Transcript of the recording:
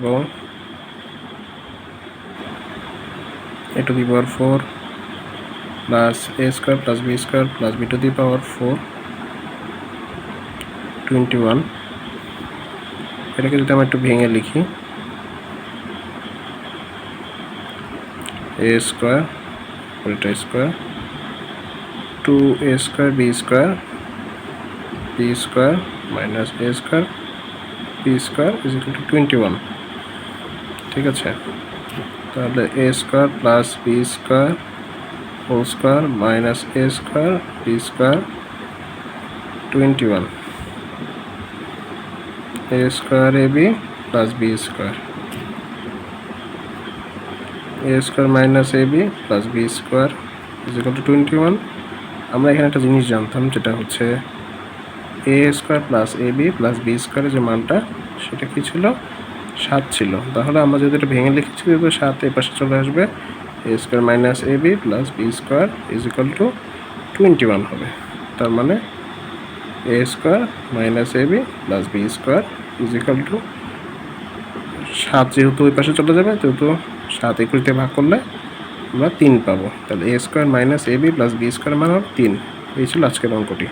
এবং a to the power four plus a square plus b square plus b to the power four twenty one এটাকে যদি আমরা একটু ভেঙে লিখি। এ স্কোয়ার এটা square to a square b square b square minus a square b square is equal to twenty one ঠিক আছে? তাহলে a square plus b square whole square minus a square b square twenty one a square a b plus b square a square minus a b plus b square is equal to twenty one আমরা এখানে একটা জিনিস জানতাম, যেটা হচ্ছে a square plus a b plus b স্কোয়ারের যে মানটা, সেটা কি ছিল? সাত ছিল। তাহলে আমরা যদি এটা ভেঙে লিখেছি, তো সাত এ পাশে চলে আসবে। A square minus a b plus b square is equal to twenty one হবে। তার মানে a square minus a b plus b square is equal to সাত। যেহেতু ওই পাশে চলে যাবে, যেহেতু সাত একুশ দিয়ে ভাগ করলে আমরা তিন পাবো। তাহলে a square minus a b plus b square মান হবে তিন। এই ছিল আজকের অঙ্কটি।